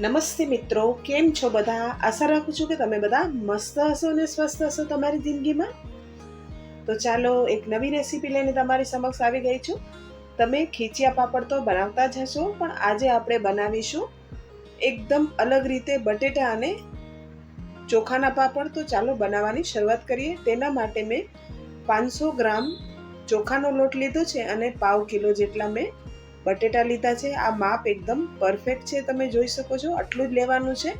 નમસ્તે મિત્રો, કેમ છો બધા? આશા રાખું છું કે તમે બધા મસ્ત હશો અને સ્વસ્થ હશો તમારી જિંદગીમાં. તો ચાલો એક નવી રેસીપી લઈને તમારી સમક્ષ આવી ગઈ છું. તમે ખીચિયા પાપડ તો બનાવતા જ હશો, પણ આજે આપણે બનાવીશું એકદમ અલગ રીતે બટેટા અને ચોખાના પાપડ. તો ચાલો બનાવવાની શરૂઆત કરીએ. તેના માટે મેં પાંચસો ગ્રામ ચોખાનો લોટ લીધો છે અને પાવ કિલો જેટલા મેં બટેટા લીધા છે. આ માપ એકદમ પરફેક્ટ છે, તમે જોઈ શકો છો. આટલું જ લેવાનું છે.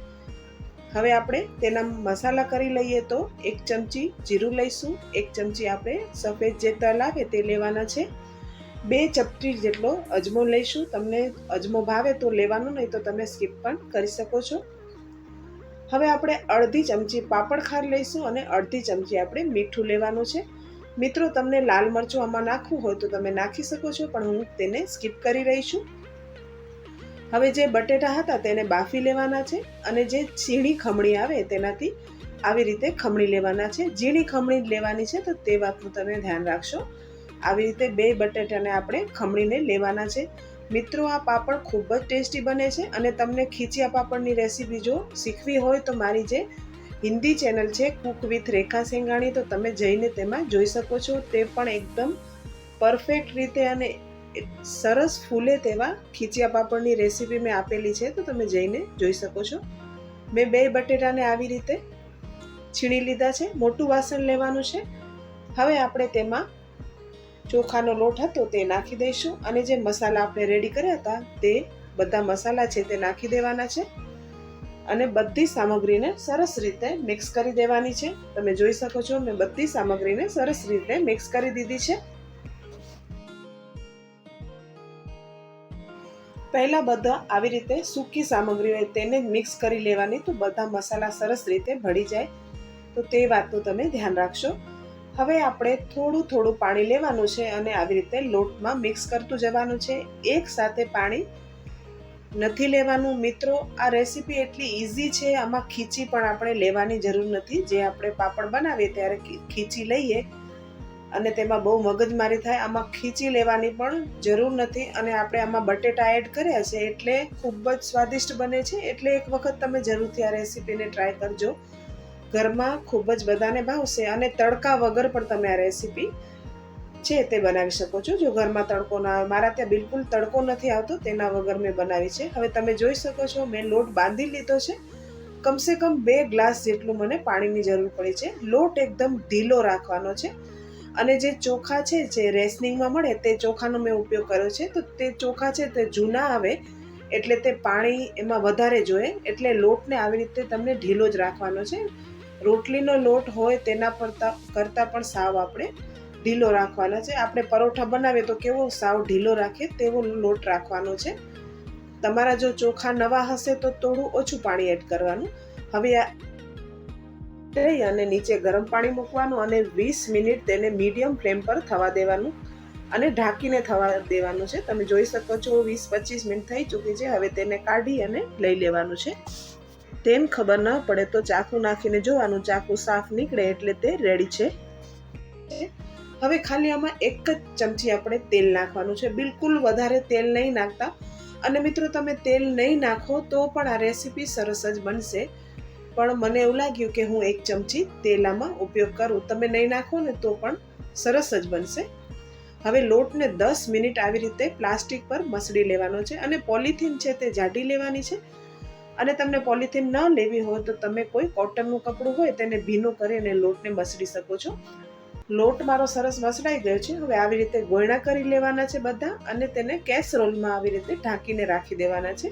હવે આપણે તેના મસાલા કરી લઈએ તો એક ચમચી જીરું લઈશું. એક ચમચી આપણે સફેદ જે તલ આવે તે લેવાના છે. બે ચપટી જેટલો અજમો લઈશું. તમને અજમો ભાવે તો લેવાનું, નહીં તો તમે સ્કીપ પણ કરી શકો છો. હવે આપણે અડધી ચમચી પાપડ ખાર લઈશું અને અડધી ચમચી આપણે મીઠું લેવાનું છે. મિત્રો, તમને લાલ મરચું આમાં નાખવું હોય તો તમે નાખી શકો છો, પણ હું તેને સ્કીપ કરી રહી છું. હવે જે બટેટા હતા તેને બાફી લેવાના છે અને જે ઝીણી ખમણી આવે તેનાથી આવી રીતે ખમણી લેવાના છે. ઝીણી ખમણી લેવાની છે તો તે વાતનું તમે ધ્યાન રાખશો. આવી રીતે બે બટેટાને આપણે ખમણીને લેવાના છે. મિત્રો, આ પાપડ ખૂબ જ ટેસ્ટી બને છે અને તમને ખીચિયા પાપડની રેસીપી જો શીખવી હોય તો મારી જે હિન્દી ચેનલ છે કુક વિથ રેખા સિંઘાણી તો તમે જઈને તેમાં જોઈ શકો છો. તે પણ એકદમ પરફેક્ટ રીતે અને સરસ ફૂલે તેવા ખીચિયા પાપડની રેસીપી મેં આપેલી છે. તો તમે જઈને જોઈ શકો છો. મેં બે બટેટાને આવી રીતે છીણી લીધા છે. મોટું વાસણ લેવાનું છે. હવે આપણે તેમાં ચોખાનો લોટ હતો તે નાખી દઈશું. અને જે મસાલા આપણે રેડી કર્યા હતા તે બધા મસાલા છે તે નાખી દેવાના છે. અને બધી સામગ્રીને સરસ રીતે મિક્સ કરી દેવાની છે. તમે જોઈ શકો છો, મેં બધી સામગ્રીને સરસ રીતે મિક્સ કરી દીધી છે. પહેલા બધા આવી રીતે સૂકી સામગ્રી હોય તેને મિક્સ કરી લેવાની, તો બધા મસાલા સરસ રીતે ભળી જાય. તો તે વાતનું તમે ધ્યાન રાખશો. હવે આપણે થોડું થોડું પાણી લેવાનું છે અને આવી રીતે લોટમાં મિક્સ કરતું જવાનું છે. એક સાથે પાણી નથી લેવાનું. મિત્રો, આ રેસીપી એટલી ઇઝી છે, આમાં ખીચી પણ આપણે લેવાની જરૂર નથી. જે આપણે પાપડ બનાવીએ ત્યારે ખીચી લઈએ અને તેમાં બહુ મગજમારી થાય. આમાં ખીચી લેવાની પણ જરૂર નથી અને આપણે આમાં બટેટા એડ કર્યા છે એટલે ખૂબ જ સ્વાદિષ્ટ બને છે. એટલે એક વખત તમે જરૂરથી આ રેસીપીને ટ્રાય કરજો. ઘરમાં ખૂબ જ બધાને ભાવશે અને તડકા વગર પણ તમે આ રેસીપી છે તે બનાવી શકો છો. જો ઘરમાં તડકો ના આવે, મારા ત્યાં બિલકુલ તડકો નથી આવતો, તેના વગર મેં બનાવી છે. હવે તમે જોઈ શકો છો, મેં લોટ બાંધી લીધો છે. કમસે કમ બે ગ્લાસ જેટલું મને પાણીની જરૂર પડી છે. લોટ એકદમ ઢીલો રાખવાનો છે. અને જે ચોખા છે, જે રેસનિંગમાં મળે, તે ચોખાનો મેં ઉપયોગ કર્યો છે. તો તે ચોખા છે તે જૂના આવે, એટલે તે પાણી એમાં વધારે જોઈએ. એટલે લોટને આવી રીતે તમને ઢીલો જ રાખવાનો છે. રોટલીનો લોટ હોય તેના પર કરતાં પણ સાવ આપણે ઢીલો રાખવાના છે. આપણે પરોઠા બનાવીએ તો કેવો સાવ ઢીલો રાખીએ તેવો લોટ રાખવાનો છે. તમારા જો ચોખા નવા હશે તો થોડું ઓછું પાણી એડ કરવાનું. હવે આ લઈ અને નીચે ગરમ પાણી મૂકવાનું અને વીસ મિનિટ તેને મીડિયમ ફ્લેમ પર થવા દેવાનું અને ઢાંકીને થવા દેવાનું છે. તમે જોઈ શકો છો વીસ પચીસ મિનિટ થઈ ચૂકી છે. હવે તેને કાઢી અને લઈ લેવાનું છે. તેમ ખબર ન પડે તો ચાકુ નાખીને જોવાનું. ચાકુ સાફ નીકળે એટલે તે રેડી છે. હવે ખાલી આમાં એક જ ચમચી આપણે તેલ નાખવાનું છે. બિલકુલ વધારે તેલ નહીં નાખતા. અને મિત્રો, તમે તેલ નહીં નાખો તો પણ આ રેસીપી સરસ જ બનશે. પણ મને એવું લાગ્યું કે હું એક ચમચી તેલ આમાં ઉપયોગ કરું. તમે નહીં નાખો ને તો પણ સરસ જ બનશે. હવે લોટને દસ મિનિટ આવી રીતે પ્લાસ્ટિક પર મસળી લેવાનો છે અને પોલિથીન છે તે જાડી લેવાની છે. અને તમને પોલિથીન ન લેવી હોય તો તમે કોઈ કોટનનું કપડું હોય તેને ભીનું કરીને લોટને મસળી શકો છો. લોટ મારો સરસ મસળાઈ ગયો છે. હવે આવી રીતે ગોયણા કરી લેવાના છે બધા અને તેને કેસરોલમાં આવી રીતે ઢાંકીને રાખી દેવાના છે.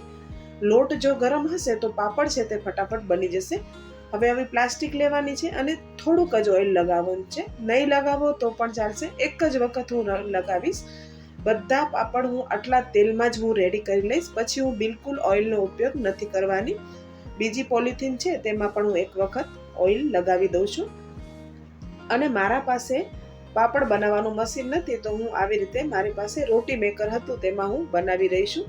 લોટ જો ગરમ હશે તો પાપડ છે તે ફટાફટ બની જશે. હવે આવી પ્લાસ્ટિક લેવાની છે અને થોડુંક જ ઓઇલ લગાવવાનું છે. નહીં લગાવો તો પણ ચાલશે. એક જ વખત હું લગાવીશ. બધા પાપડ હું આટલા તેલમાં જ હું રેડી કરી લઈશ. પછી હું બિલકુલ ઓઇલનો ઉપયોગ નથી કરવાની. બીજી પોલિથીન છે તેમાં પણ હું એક વખત ઓઇલ લગાવી દઉં છું. અને મારા પાસે પાપડ બનાવવાનું મશીન નથી, તો હું આવી રીતે મારી પાસે રોટી મેકર હતું, તેમાં હું બનાવી રહી છું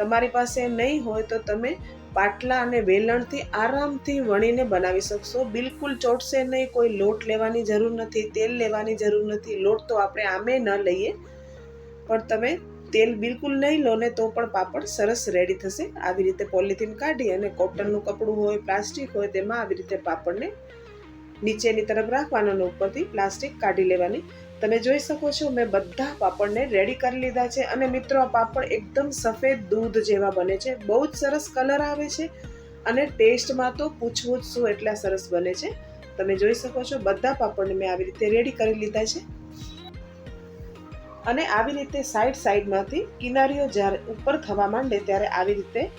તમારી પાસે નહીં હોય તો તમે પાટલા અને વેલણથી આરામથી વણીને બનાવી શકશો. બિલકુલ ચોટશે નહીં, કોઈ લોટ લેવાની જરૂર નથી, તેલ લેવાની જરૂર નથી, લોટ તો આપણે આમે ન લઈએ. પણ તમે તેલ બિલકુલ નહીં લો ને તો પણ પાપડ સરસ રેડી થશે. આવી રીતે પોલિથીન કાઢી અને કોટનનું કપડું હોય પ્લાસ્ટિક હોય, તેમાં આવી રીતે પાપડને નીચેની તરફ રાખવાનો અને ઉપરથી પ્લાસ્ટિક કાઢી લેવાની. તમે જોઈ શકો છો, મેં બધા પાપડને રેડી કરી લીધા છે અને મિત્રો, આ પાપડ એકદમ સફેદ દૂધ જેવા બને છે. બહુ જ સરસ કલર આવે છે અને ટેસ્ટમાં તો પૂછવું જ શું એટલા સરસ બને છે. તમે જોઈ શકો છો, બધા પાપડને મેં આવી રીતે રેડી કરી લીધા છે. અને આવી રીતે સાઈડ સાઈડમાંથી કિનારીઓ જ્યારે ઉપર થવા માંડે ત્યારે આવી રીતે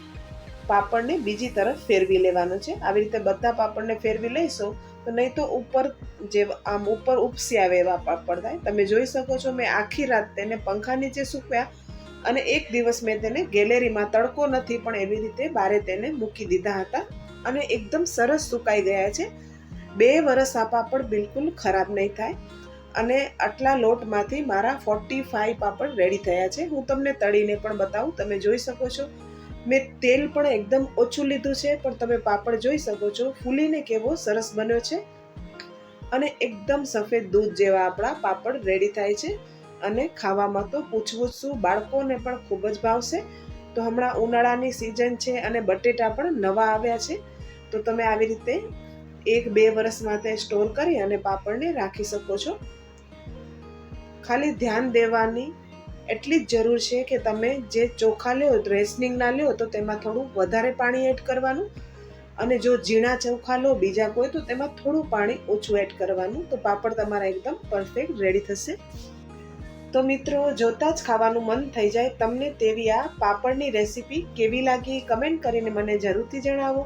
પાપડને બીજી તરફ ફેરવી લેવાનું છે. આવી રીતે બધા પાપડને ફેરવી લઈશો તો નહીં તો ઉપર જે આમ ઉપર ઉપસી આવે એવા પાપડ થાય તમે જોઈ શકો છો મેં આખી રાત તેને પંખા નીચે સૂકવ્યા અને એક દિવસ મેં તેને ગેલેરીમાં તડકો નથી પણ એવી રીતે બારે તેને મૂકી દીધા હતા અને એકદમ સરસ સુકાઈ ગયા છે. બે વરસ આ પાપડ બિલકુલ ખરાબ નહીં થાય અને આટલા લોટમાંથી મારા ફોર્ટી ફાઈવ પાપડ રેડી થયા છે. હું તમને તળીને પણ બતાવું. તમે જોઈ શકો છો મેં તેલ પણ એકદમ ઓછું લીધું છે, પણ તમે પાપડ જોઈ શકો છો, ફૂલીને કેવો સરસ બન્યો છે. અને એકદમ સફેદ દૂધ જેવા આપણા પાપડ રેડી થાય છે. અને ખાવામાં તો પૂછવું શું, બાળકોને પણ ખૂબ જ ભાવશે. તો હમણાં ઉનાળાની સિઝન છે અને બટેટા પણ નવા આવ્યા છે. તો તમે આવી રીતે એક બે વર્ષ માટે સ્ટોર કરી અને પાપડને રાખી શકો છો. ખાલી ધ્યાન દેવાની એટલી જ જરૂર છે કે તમે જે ચોખા લ્યો ડ્રેસનિંગના લ્યો, તો તેમાં થોડું વધારે પાણી એડ કરવાનું. અને જો ઝીણા ચોખા લો બીજા કોઈ, તો તેમાં થોડું પાણી ઓછું એડ કરવાનું. તો પાપડ તમારા એકદમ પરફેક્ટ રેડી થશે. તો મિત્રો, જોતાં જ ખાવાનું મન થઈ જાય. તમને તેવી આ પાપડની રેસીપી કેવી લાગી કમેન્ટ કરીને મને જરૂરથી જણાવો.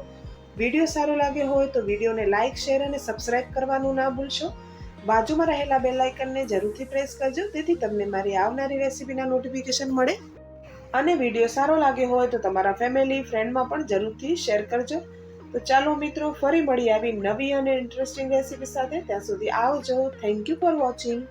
વીડિયો સારો લાગ્યો હોય તો વિડીયોને લાઇક શેર અને સબસ્ક્રાઈબ કરવાનું ના ભૂલશો. બાજુમાં રહેલા બેલ આઇકનને જરૂરથી પ્રેસ કરજો, તેથી તમને મારી આવનારી રેસીપીના નોટિફિકેશન મળે. અને વીડિયો સારો લાગ્યો હોય તો તમારા ફેમિલી ફ્રેન્ડમાં પણ જરૂરથી શેર કરજો. તો ચાલો મિત્રો, ફરી મળી આવી નવી અને ઇન્ટરેસ્ટિંગ રેસીપી સાથે. ત્યાં સુધી આવજો. Thank you for watching